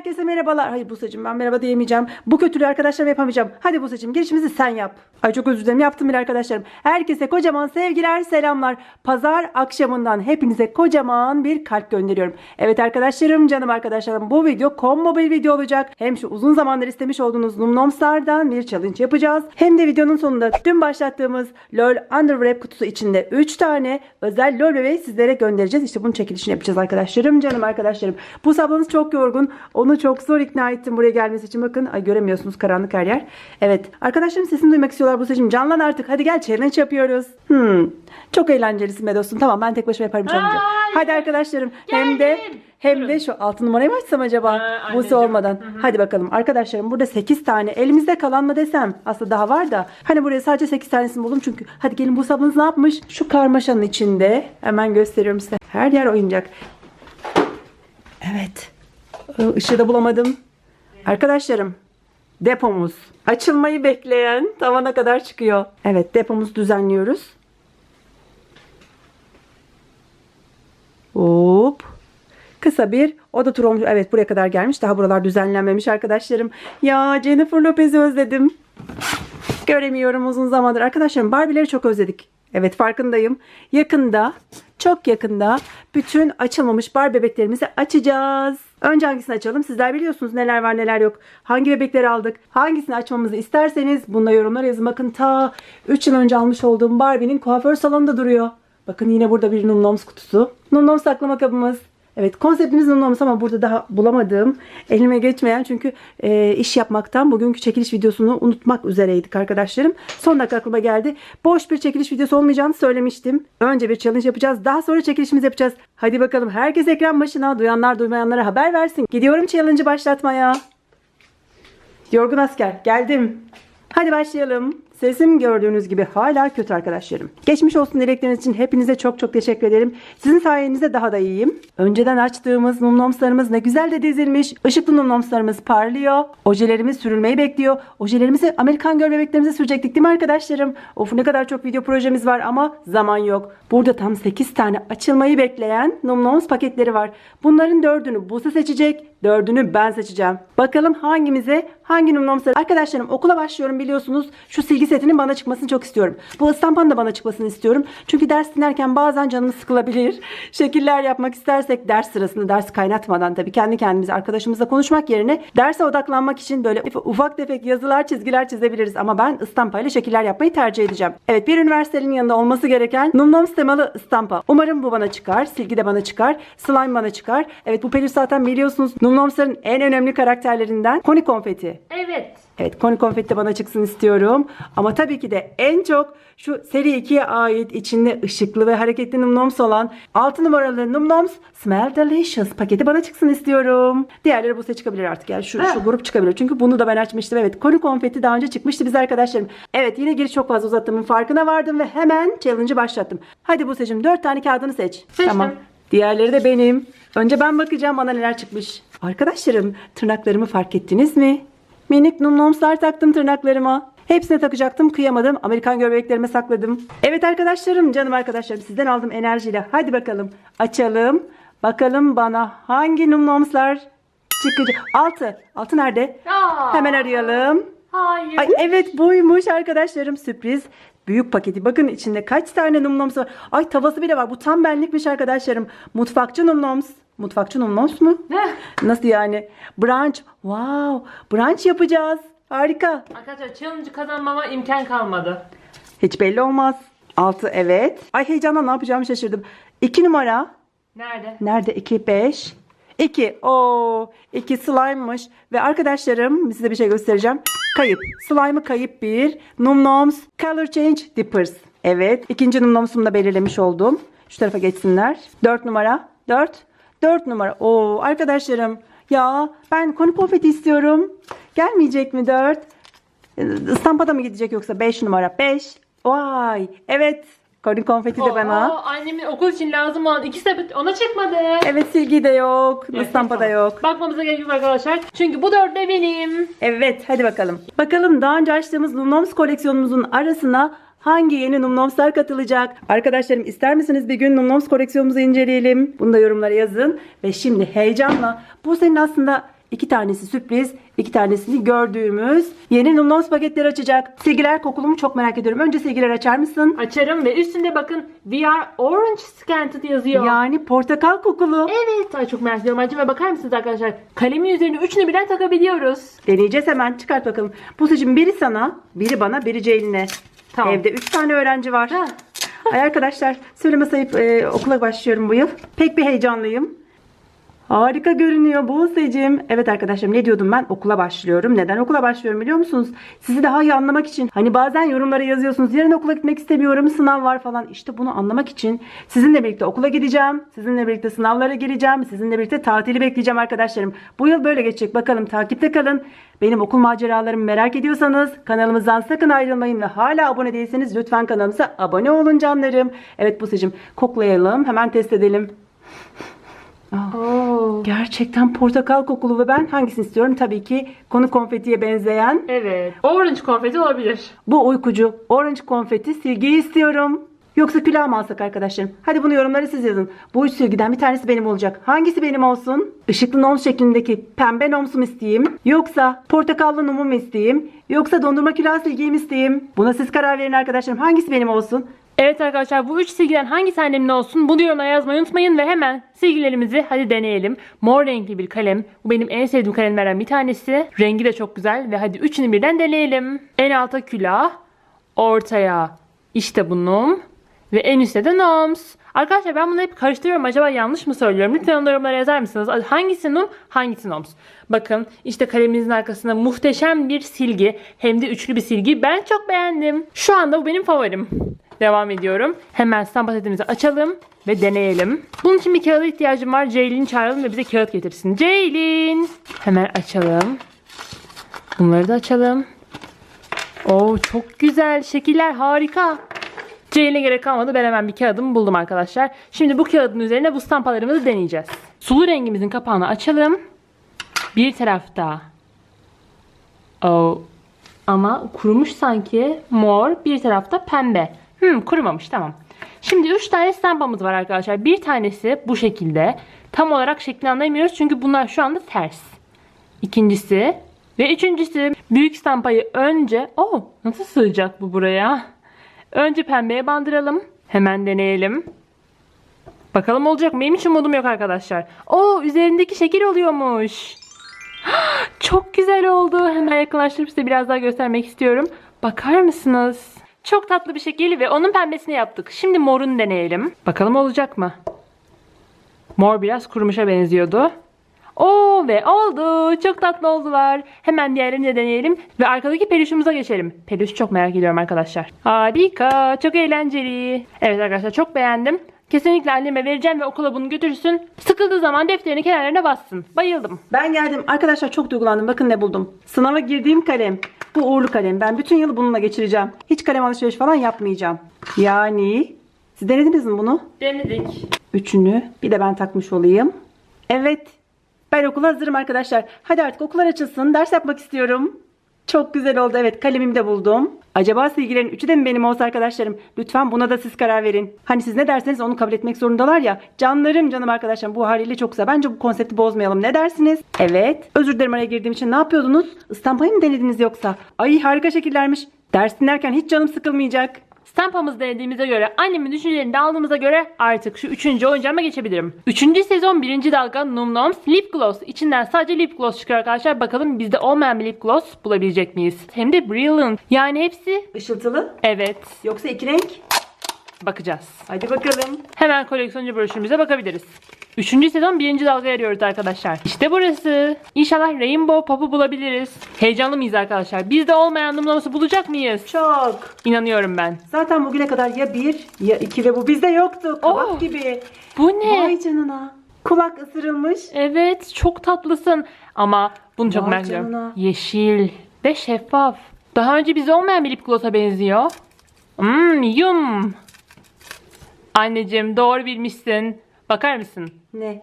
Herkese merhabalar. Hayır Buse'cim ben merhaba diyemeyeceğim. Bu kötülüğü arkadaşlarım yapamayacağım. Hadi Buse'cim girişimizi sen yap. Ay çok özür dilerim yaptım bile arkadaşlarım. Herkese kocaman sevgiler selamlar. Pazar akşamından hepinize kocaman bir kalp gönderiyorum. Evet arkadaşlarım canım arkadaşlarım bu video combo bir video olacak. Hem şu uzun zamandır istemiş olduğunuz Numnoms'lardan bir challenge yapacağız. Hem de videonun sonunda dün başlattığımız LOL Underwrap kutusu içinde 3 tane özel LOL bebeği sizlere göndereceğiz. İşte bunun çekilişini yapacağız arkadaşlarım canım arkadaşlarım. Bu ablanız çok yorgun. Onu çok zor ikna ettim buraya gelmesi için. Bakın ay göremiyorsunuz karanlık her yer. Evet arkadaşlarım sesini duymak istiyorlar bu seçim. Canlan artık hadi gel challenge yapıyoruz. Hmm. Çok eğlencelisin be dostum. Tamam ben tek başıma yaparım challenge. Hayır. Hadi arkadaşlarım hem de Geldim. hem de şu altın numarayı mı açsam acaba? Ha, Buse olmadan. Hadi bakalım arkadaşlarım burada 8 tane elimizde kalan mı desem aslında daha var da hani buraya sadece 8 tanesini buldum çünkü hadi gelin Buse ablanız ne yapmış? Şu karmaşanın içinde hemen gösteriyorum size. Her yer oyuncak. Evet. Ee, Işığı da bulamadım. Arkadaşlarım depomuz açılmayı bekleyen tavana kadar çıkıyor. Evet depomuzu düzenliyoruz. Hop. Kısa bir oda turu olmuş. Evet buraya kadar gelmiş. Daha buralar düzenlenmemiş arkadaşlarım. Ya Jennifer Lopez'i özledim. Göremiyorum uzun zamandır. Arkadaşlarım Barbie'leri çok özledik. Evet farkındayım. Yakında, çok yakında bütün açılmamış Barbie bebeklerimizi açacağız. Önce hangisini açalım? Sizler biliyorsunuz neler var neler yok. Hangi bebekleri aldık? Hangisini açmamızı isterseniz bunda yorumlara yazın. Bakın ta 3 yıl önce almış olduğum Barbie'nin kuaför salonunda duruyor. Bakın yine burada bir Numnoms kutusu. Numnoms saklama kabımız. Evet konseptimiz Numnoms ama burada daha bulamadığım, elime geçmeyen çünkü e, iş yapmaktan bugünkü çekiliş videosunu unutmak üzereydik arkadaşlarım. Son dakika aklıma geldi. Boş bir çekiliş videosu olmayacağını söylemiştim. Önce bir challenge yapacağız. Daha sonra çekilişimizi yapacağız. Hadi bakalım herkes ekran başına. Duyanlar duymayanlara haber versin. Gidiyorum challenge'ı başlatmaya. Yorgun asker geldim. Hadi başlayalım. Sesim gördüğünüz gibi hala kötü arkadaşlarım. Geçmiş olsun dilekleriniz için hepinize çok çok teşekkür ederim. Sizin sayenizde daha da iyiyim. Önceden açtığımız numnomslarımız ne güzel de dizilmiş. Işıklı numnomslarımız parlıyor. Ojelerimiz sürülmeyi bekliyor. Ojelerimizi Amerikan göl bebeklerimize sürecektik değil mi arkadaşlarım? Of ne kadar çok video projemiz var ama zaman yok. Burada tam 8 tane açılmayı bekleyen numnoms paketleri var. Bunların dördünü Buse seçecek. Dördünü ben seçeceğim. Bakalım hangimize hangi numnomsları. Arkadaşlarım okula başlıyorum biliyorsunuz. Şu silgi setinin bana çıkmasını çok istiyorum. Bu ıstampanın da bana çıkmasını istiyorum. Çünkü ders dinlerken bazen canımız sıkılabilir. Şekiller yapmak istersek ders sırasında ders kaynatmadan tabii kendi kendimize arkadaşımızla konuşmak yerine derse odaklanmak için böyle ufak tefek yazılar çizgiler çizebiliriz. Ama ben ıstampayla şekiller yapmayı tercih edeceğim. Evet bir üniversitenin yanında olması gereken numnoms temalı ıstampa. Umarım bu bana çıkar. Silgi de bana çıkar. Slime bana çıkar. Evet bu peluş zaten biliyorsunuz numnomsların en önemli karakterlerinden Koni Konfeti. Evet. Evet koni konfeti bana çıksın istiyorum. Ama tabii ki de en çok şu seri 2'ye ait içinde ışıklı ve hareketli Numnoms olan 6 numaralı Numnoms Smell Delicious paketi bana çıksın istiyorum. Diğerleri bu çıkabilir artık yani şu, şu grup çıkabilir. Çünkü bunu da ben açmıştım. Evet koni konfeti daha önce çıkmıştı biz arkadaşlarım. Evet yine giriş çok fazla uzattığımın farkına vardım ve hemen challenge'ı başlattım. Hadi bu seçim 4 tane kağıdını seç. Seçtim. Tamam. Diğerleri de benim. Önce ben bakacağım bana neler çıkmış. Arkadaşlarım tırnaklarımı fark ettiniz mi? Minik numnomslar taktım tırnaklarıma. Hepsine takacaktım kıyamadım. Amerikan göbeklerime sakladım. Evet arkadaşlarım canım arkadaşlarım sizden aldım enerjiyle. Hadi bakalım açalım. Bakalım bana hangi numnomslar çıkacak. Altı. Altı nerede? Aa, Hemen arayalım. Hayır. Ay evet buymuş arkadaşlarım sürpriz. Büyük paketi. Bakın içinde kaç tane numnoms var. Ay tavası bile var. Bu tam benlikmiş arkadaşlarım. Mutfakçı numnoms. Mutfakçı numnoms mu? Ne? Nasıl yani? Brunch. Wow. Brunch yapacağız. Harika. Arkadaşlar challenge kazanmama imkan kalmadı. Hiç belli olmaz. Altı evet. Ay heyecandan ne yapacağımı şaşırdım. İki numara. Nerede? Nerede? 2, 5. 2. Oo, 2 slime'mış. Ve arkadaşlarım size bir şey göstereceğim. Kayıp. Slime'ı kayıp bir. Numnoms Color Change Dippers. Evet. ikinci Numnoms'umu da belirlemiş oldum. Şu tarafa geçsinler. 4 numara. 4. 4 numara. Oo arkadaşlarım. Ya ben koni konfeti istiyorum. Gelmeyecek mi 4? İstampada mı gidecek yoksa 5 numara? 5. Vay. Evet. Koni konfeti de bana. Annemin okul için lazım olan iki sepet ona çıkmadı. Evet silgi de yok. Evet, İstampa da yok. Bakmamıza gerek yok arkadaşlar. Çünkü bu dört de benim. Evet hadi bakalım. Bakalım daha önce açtığımız Numnoms koleksiyonumuzun arasına hangi yeni Numnomslar katılacak? Arkadaşlarım ister misiniz bir gün Numnoms koleksiyonumuzu inceleyelim? Bunu da yorumlara yazın. Ve şimdi heyecanla bu senin aslında iki tanesi sürpriz, iki tanesini gördüğümüz yeni Numnos paketleri açacak. Silgiler kokulu mu çok merak ediyorum. Önce silgiler açar mısın? Açarım ve üstünde bakın We are orange scented yazıyor. Yani portakal kokulu. Evet. Ay çok merak ediyorum. Acaba bakar mısınız arkadaşlar? Kalemin üzerine üçünü birden takabiliyoruz. Deneyeceğiz hemen. Çıkart bakalım. Buse'cim biri sana, biri bana, biri Ceylin'e. Tamam. Evde 3 tane öğrenci var. Ha. Ay arkadaşlar söyleme sayıp e, okula başlıyorum bu yıl. Pek bir heyecanlıyım. Harika görünüyor Buse'cim. Evet arkadaşlarım ne diyordum ben? Okula başlıyorum. Neden okula başlıyorum biliyor musunuz? Sizi daha iyi anlamak için. Hani bazen yorumlara yazıyorsunuz. Yarın okula gitmek istemiyorum. Sınav var falan. İşte bunu anlamak için sizinle birlikte okula gideceğim. Sizinle birlikte sınavlara gireceğim. Sizinle birlikte tatili bekleyeceğim arkadaşlarım. Bu yıl böyle geçecek. Bakalım takipte kalın. Benim okul maceralarımı merak ediyorsanız kanalımızdan sakın ayrılmayın ve hala abone değilseniz lütfen kanalımıza abone olun canlarım. Evet Buse'cim koklayalım. Hemen test edelim. Oo. Gerçekten portakal kokulu ve ben hangisini istiyorum? Tabii ki konu konfetiye benzeyen Evet. Orange konfeti olabilir. bu uykucu orange konfeti silgiyi istiyorum. Yoksa külah mı alsak arkadaşlarım? Hadi bunu yorumlara siz yazın. Bu üç silgiden bir tanesi benim olacak. Hangisi benim olsun? Işıklı noms şeklindeki pembe nomsu mu isteyeyim? Yoksa portakallı nomu mu isteyeyim? Yoksa dondurma külah silgiyi mi isteyeyim? Buna siz karar verin arkadaşlarım. Hangisi benim olsun? Evet arkadaşlar bu üç silgiden hangisi annemin olsun bunu yorumlara yazmayı unutmayın ve hemen silgilerimizi hadi deneyelim. Mor renkli bir kalem. Bu benim en sevdiğim kalemlerden bir tanesi. Rengi de çok güzel ve hadi üçünü birden deneyelim. En alta külah, ortaya işte bu num ve en üstte de noms. Arkadaşlar ben bunları hep karıştırıyorum. Acaba yanlış mı söylüyorum? Lütfen onları yorumlara yazar mısınız? Hangisi num, hangisi noms? Bakın işte kaleminizin arkasında muhteşem bir silgi. Hem de üçlü bir silgi. Ben çok beğendim. Şu anda bu benim favorim. Devam ediyorum. Hemen stamp paketimizi açalım ve deneyelim. Bunun için bir kağıda ihtiyacım var. Ceylin çağıralım ve bize kağıt getirsin. Ceylin. Hemen açalım. Bunları da açalım. Oo çok güzel. Şekiller harika. Ceylin'e gerek kalmadı. Ben hemen bir kağıdımı buldum arkadaşlar. Şimdi bu kağıdın üzerine bu stampalarımızı deneyeceğiz. Sulu rengimizin kapağını açalım. Bir tarafta o ama kurumuş sanki mor bir tarafta pembe. Hmm, kurumamış tamam. Şimdi 3 tane stampamız var arkadaşlar. Bir tanesi bu şekilde. Tam olarak şeklini anlayamıyoruz çünkü bunlar şu anda ters. İkincisi ve üçüncüsü büyük stampayı önce... Oh nasıl sığacak bu buraya? Önce pembeye bandıralım. Hemen deneyelim. Bakalım olacak mı? Benim hiç umudum yok arkadaşlar. Oo üzerindeki şekil oluyormuş. Çok güzel oldu. Hemen yakınlaştırıp size biraz daha göstermek istiyorum. Bakar mısınız? Çok tatlı bir şekil ve onun pembesini yaptık. Şimdi morunu deneyelim. Bakalım olacak mı? Mor biraz kurumuşa benziyordu. Oo ve oldu. Çok tatlı oldular. Hemen diğerlerini de deneyelim. Ve arkadaki peluşumuza geçelim. Peluş çok merak ediyorum arkadaşlar. Harika. Çok eğlenceli. Evet arkadaşlar çok beğendim. Kesinlikle anneme vereceğim ve okula bunu götürsün. Sıkıldığı zaman defterini kenarlarına bassın. Bayıldım. Ben geldim. Arkadaşlar çok duygulandım. Bakın ne buldum. Sınava girdiğim kalem. Bu uğurlu kalem. Ben bütün yılı bununla geçireceğim. Hiç kalem alışveriş falan yapmayacağım. Yani siz denediniz mi bunu? Denedik. Üçünü bir de ben takmış olayım. Evet. Ben okula hazırım arkadaşlar. Hadi artık okullar açılsın. Ders yapmak istiyorum. Çok güzel oldu. Evet kalemimi de buldum. Acaba silgilerin üçü de mi benim olsa arkadaşlarım? Lütfen buna da siz karar verin. Hani siz ne derseniz onu kabul etmek zorundalar ya. Canlarım canım arkadaşlarım bu haliyle çok güzel. Bence bu konsepti bozmayalım. Ne dersiniz? Evet. Özür dilerim araya girdiğim için. Ne yapıyordunuz? İstampayı mı denediniz yoksa? Ay harika şekillermiş. Ders dinlerken hiç canım sıkılmayacak. Stampamızı denediğimize göre, annemin düşüncelerini de aldığımıza göre artık şu üçüncü oyuncağıma geçebilirim. Üçüncü sezon birinci dalga Num Noms Lip Gloss. İçinden sadece lip gloss çıkıyor arkadaşlar. Bakalım bizde olmayan bir lip gloss bulabilecek miyiz? Hem de Brilliant. Yani hepsi Işıltılı. evet. Yoksa iki renk. Bakacağız. Hadi bakalım. Hemen koleksiyoncu broşürümüze bakabiliriz. Üçüncü sezon birinci dalga arıyoruz arkadaşlar. İşte burası. İnşallah Rainbow Pop'u bulabiliriz. Heyecanlı mıyız arkadaşlar? Bizde olmayan numaraması bulacak mıyız? Çok. İnanıyorum ben. Zaten bugüne kadar ya bir ya iki ve bu bizde yoktu. Kabak Oh. gibi. Bu ne? Vay canına. Kulak ısırılmış. Evet çok tatlısın. Ama bunu çok Vay merak ediyorum. canına. Yeşil ve şeffaf. Daha önce bizde olmayan bir lip gloss'a benziyor. Hmm yum. Anneciğim doğru bilmişsin. Bakar mısın? Ne?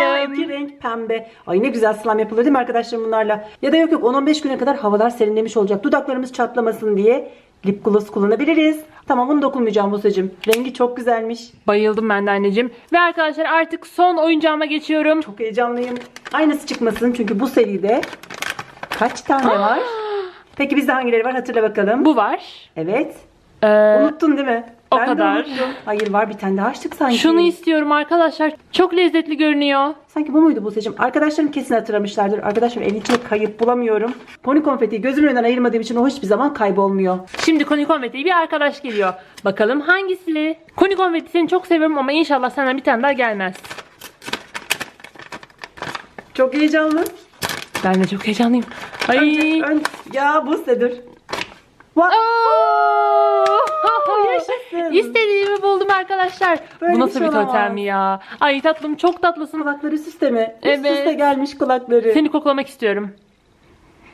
Ya iki renk pembe. Ay ne güzel slime yapılır değil mi arkadaşlar bunlarla? Ya da yok yok 10-15 güne kadar havalar serinlemiş olacak. Dudaklarımız çatlamasın diye lip gloss kullanabiliriz. Tamam bunu dokunmayacağım Buse'cim. Rengi çok güzelmiş. Bayıldım ben de anneciğim. Ve arkadaşlar artık son oyuncağıma geçiyorum. Çok heyecanlıyım. Aynısı çıkmasın çünkü bu seride kaç tane var? Peki bizde hangileri var hatırla bakalım. Bu var. Evet. Ee, Unuttun değil mi? O Ben kadar. Hayır var bir tane daha açtık sanki. şunu istiyorum arkadaşlar. Çok lezzetli görünüyor. Sanki bu muydu Buse'cim? Arkadaşlarım kesin hatırlamışlardır. Arkadaşlar evin içine kayıp bulamıyorum. Pony konfeti gözümün önünden ayırmadığım için o hiçbir zaman kaybolmuyor. Şimdi Koni Konfeti'ye bir arkadaş geliyor. Bakalım hangisi? Koni Konfeti seni çok seviyorum ama inşallah senden bir tane daha gelmez. Çok heyecanlı. Ben de çok heyecanlıyım. Ay. Önce, ön... Ya Buse'dir. Vay. Oo! Yaşasın. İstediğimi buldum arkadaşlar. Böyle Bu nasıl şey bir totem olamaz. ya? Ay tatlım çok tatlısın. Kulakları üste mi? Üst Evet. üste gelmiş kulakları. Seni koklamak istiyorum.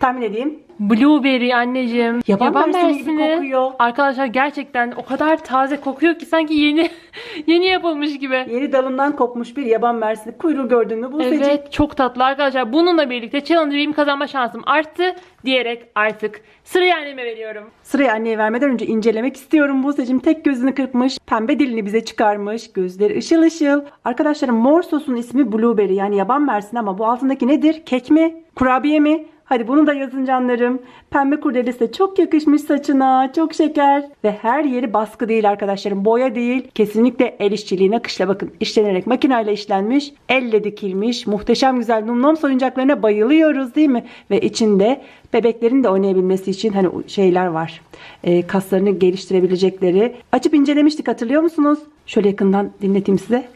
Tahmin edeyim. Blueberry anneciğim. Yaban mersini gibi kokuyor. Arkadaşlar gerçekten o kadar taze kokuyor ki sanki yeni yeni yapılmış gibi. Yeni dalından kopmuş bir yaban mersini. Kuyruğu gördün mü Buse'cim? Evet çok tatlı arkadaşlar. Bununla birlikte challenge benim kazanma şansım arttı diyerek artık sırayı anneme veriyorum. Sırayı anneye vermeden önce incelemek istiyorum Buse'cim. Tek gözünü kırpmış. Pembe dilini bize çıkarmış. Gözleri ışıl ışıl. Arkadaşlarım mor sosun ismi blueberry yani yaban mersini ama bu altındaki nedir? Kek mi? Kurabiye mi? Hadi bunu da yazın canlarım. Pembe kurdelesi de çok yakışmış saçına. Çok şeker. Ve her yeri baskı değil arkadaşlarım. Boya değil. Kesinlikle el işçiliği nakışla bakın. işlenerek makineyle işlenmiş. Elle dikilmiş. Muhteşem güzel Numnoms oyuncaklarına bayılıyoruz değil mi? Ve içinde bebeklerin de oynayabilmesi için hani şeyler var. Ee, kaslarını geliştirebilecekleri. Açıp incelemiştik hatırlıyor musunuz? Şöyle yakından dinleteyim size.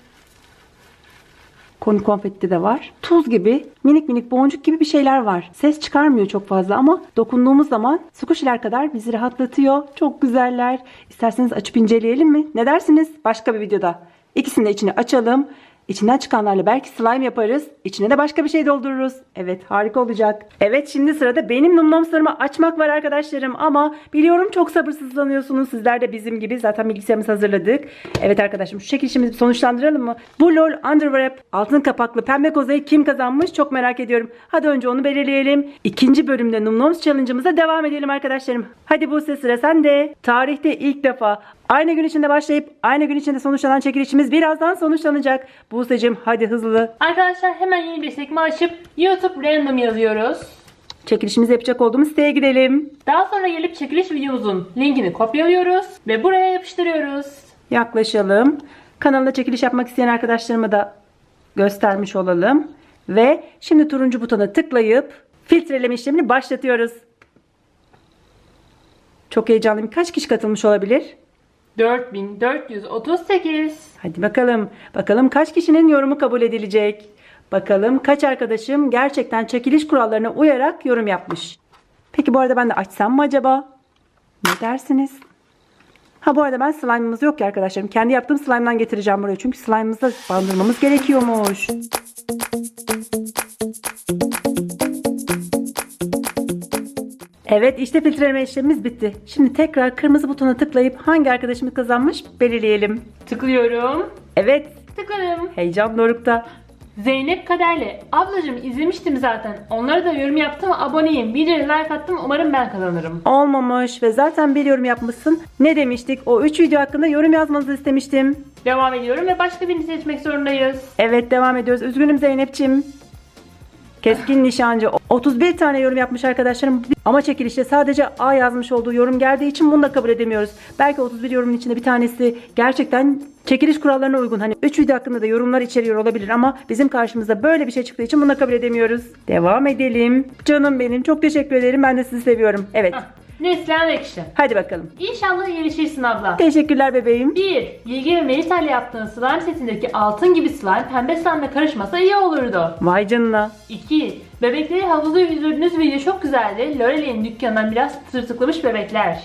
Konu konfetti de var. Tuz gibi, minik minik boncuk gibi bir şeyler var. Ses çıkarmıyor çok fazla ama dokunduğumuz zaman squishy'ler kadar bizi rahatlatıyor. Çok güzeller. İsterseniz açıp inceleyelim mi? Ne dersiniz? Başka bir videoda. İkisini de içine açalım. İçinden çıkanlarla belki slime yaparız. İçine de başka bir şey doldururuz. Evet harika olacak. Evet şimdi sırada benim numnomslarımı açmak var arkadaşlarım. Ama biliyorum çok sabırsızlanıyorsunuz. Sizler de bizim gibi. Zaten bilgisayarımızı hazırladık. Evet arkadaşım şu çekilişimizi sonuçlandıralım mı? Bu LOL Underwrap altın kapaklı pembe kozayı kim kazanmış çok merak ediyorum. Hadi önce onu belirleyelim. İkinci bölümde Numnoms Challenge'ımıza devam edelim arkadaşlarım. Hadi bu sıra sende. Tarihte ilk defa Aynı gün içinde başlayıp aynı gün içinde sonuçlanan çekilişimiz birazdan sonuçlanacak. Buse'cim hadi hızlı. Arkadaşlar hemen yeni bir sekme açıp YouTube random yazıyoruz. Çekilişimizi yapacak olduğumuz siteye gidelim. Daha sonra gelip çekiliş videomuzun linkini kopyalıyoruz ve buraya yapıştırıyoruz. Yaklaşalım. Kanalda çekiliş yapmak isteyen arkadaşlarıma da göstermiş olalım. Ve şimdi turuncu butona tıklayıp filtreleme işlemini başlatıyoruz. Çok heyecanlıyım. Kaç kişi katılmış olabilir? 4438. Hadi bakalım. Bakalım kaç kişinin yorumu kabul edilecek. Bakalım kaç arkadaşım gerçekten çekiliş kurallarına uyarak yorum yapmış. Peki bu arada ben de açsam mı acaba? Ne dersiniz? Ha bu arada ben slime'ımız yok ya arkadaşlarım. Kendi yaptığım slime'dan getireceğim buraya. Çünkü slime'ımızı da bandırmamız gerekiyormuş. Evet işte filtreleme işlemimiz bitti. Şimdi tekrar kırmızı butona tıklayıp hangi arkadaşımız kazanmış belirleyelim. Tıklıyorum. Evet Tıkladım. heyecan dorukta. Zeynep Kaderli. Ablacım izlemiştim zaten. Onlara da yorum yaptım. Aboneyim. Videoya like attım. Umarım ben kazanırım. Olmamış ve zaten bir yorum yapmışsın. Ne demiştik? O 3 video hakkında yorum yazmanızı istemiştim. Devam ediyorum ve başka birini seçmek zorundayız. Evet devam ediyoruz. Üzgünüm Zeynep'ciğim. Keskin nişancı 31 tane yorum yapmış arkadaşlarım ama çekilişte sadece A yazmış olduğu yorum geldiği için bunu da kabul edemiyoruz. Belki 31 yorumun içinde bir tanesi gerçekten çekiliş kurallarına uygun. Hani 3 video hakkında da yorumlar içeriyor olabilir ama bizim karşımızda böyle bir şey çıktığı için bunu da kabul edemiyoruz. Devam edelim. Canım benim çok teşekkür ederim. Ben de sizi seviyorum. Evet. Neslihan Ekşi. Hadi bakalım. İnşallah gelişirsin abla. Teşekkürler bebeğim. 1. Bilge ve Melisa ile yaptığın slime setindeki altın gibi slime pembe slime'la karışmasa iyi olurdu. Vay canına. 2. Bebekleri havuzda yüzdürdüğünüz video çok güzeldi. L'Oreal'in dükkanından biraz tırtıklamış bebekler.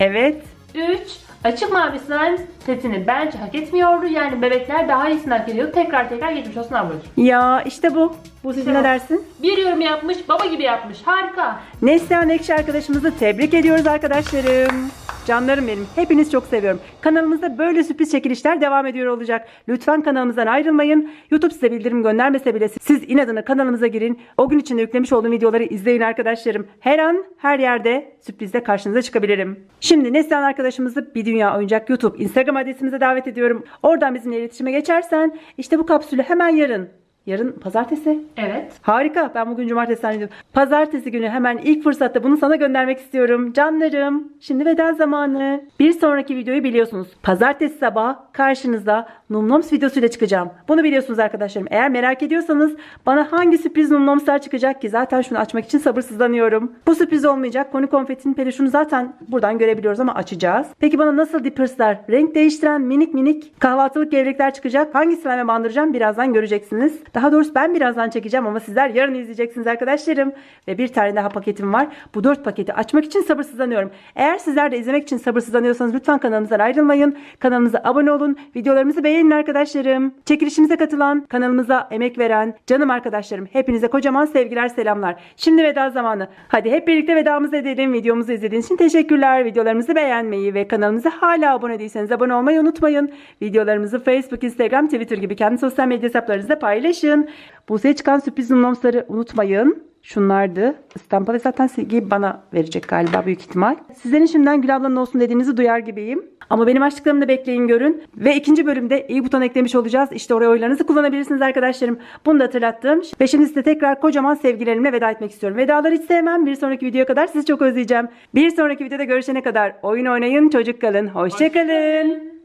Evet. 3. Açık mavi slime setini bence hak etmiyordu. Yani bebekler daha iyisini hak ediyordu. Tekrar tekrar geçmiş olsun ablacığım. Ya işte bu. Bu sizin ne dersin? Bir yorum yapmış, baba gibi yapmış. Harika. Neslihan Ekşi arkadaşımızı tebrik ediyoruz arkadaşlarım. Canlarım benim. Hepiniz çok seviyorum. Kanalımızda böyle sürpriz çekilişler devam ediyor olacak. Lütfen kanalımızdan ayrılmayın. YouTube size bildirim göndermese bile siz inadına kanalımıza girin. O gün içinde yüklemiş olduğum videoları izleyin arkadaşlarım. Her an her yerde sürprizle karşınıza çıkabilirim. Şimdi Neslihan arkadaşımızı bir dünya oyuncak YouTube Instagram adresimize davet ediyorum. Oradan bizimle iletişime geçersen işte bu kapsülü hemen yarın Yarın pazartesi. Evet. Harika. Ben bugün cumartesi zannediyorum. Pazartesi günü hemen ilk fırsatta bunu sana göndermek istiyorum. Canlarım. Şimdi veda zamanı. Bir sonraki videoyu biliyorsunuz. Pazartesi sabah karşınızda Numnoms videosuyla çıkacağım. Bunu biliyorsunuz arkadaşlarım. Eğer merak ediyorsanız bana hangi sürpriz Numnomslar çıkacak ki zaten şunu açmak için sabırsızlanıyorum. Bu sürpriz olmayacak. Konu konfetinin peluşunu zaten buradan görebiliyoruz ama açacağız. Peki bana nasıl dipperslar, renk değiştiren minik minik kahvaltılık gevrekler çıkacak? Hangi slime bandıracağım birazdan göreceksiniz. Daha doğrusu ben birazdan çekeceğim ama sizler yarın izleyeceksiniz arkadaşlarım. Ve bir tane daha paketim var. Bu dört paketi açmak için sabırsızlanıyorum. Eğer sizler de izlemek için sabırsızlanıyorsanız lütfen kanalımızdan ayrılmayın. Kanalımıza abone olun. Videolarımızı beğenin arkadaşlarım. Çekilişimize katılan, kanalımıza emek veren canım arkadaşlarım. Hepinize kocaman sevgiler selamlar. Şimdi veda zamanı. Hadi hep birlikte vedamızı edelim. Videomuzu izlediğiniz için teşekkürler. Videolarımızı beğenmeyi ve kanalımıza hala abone değilseniz abone olmayı unutmayın. Videolarımızı Facebook, Instagram, Twitter gibi kendi sosyal medya hesaplarınızda paylaşın. Buse'ye çıkan sürpriz numnomsları unutmayın. Şunlardı. İstanbul'da zaten Silgi bana verecek galiba büyük ihtimal. Sizlerin şimdiden Gül ablanın olsun dediğinizi duyar gibiyim. Ama benim açtıklarımı da bekleyin görün. Ve ikinci bölümde iyi buton eklemiş olacağız. İşte oraya oylarınızı kullanabilirsiniz arkadaşlarım. Bunu da hatırlattım. Ve şimdi size tekrar kocaman sevgilerimle veda etmek istiyorum. Vedaları hiç sevmem. Bir sonraki videoya kadar sizi çok özleyeceğim. Bir sonraki videoda görüşene kadar oyun oynayın, çocuk kalın. Hoşçakalın.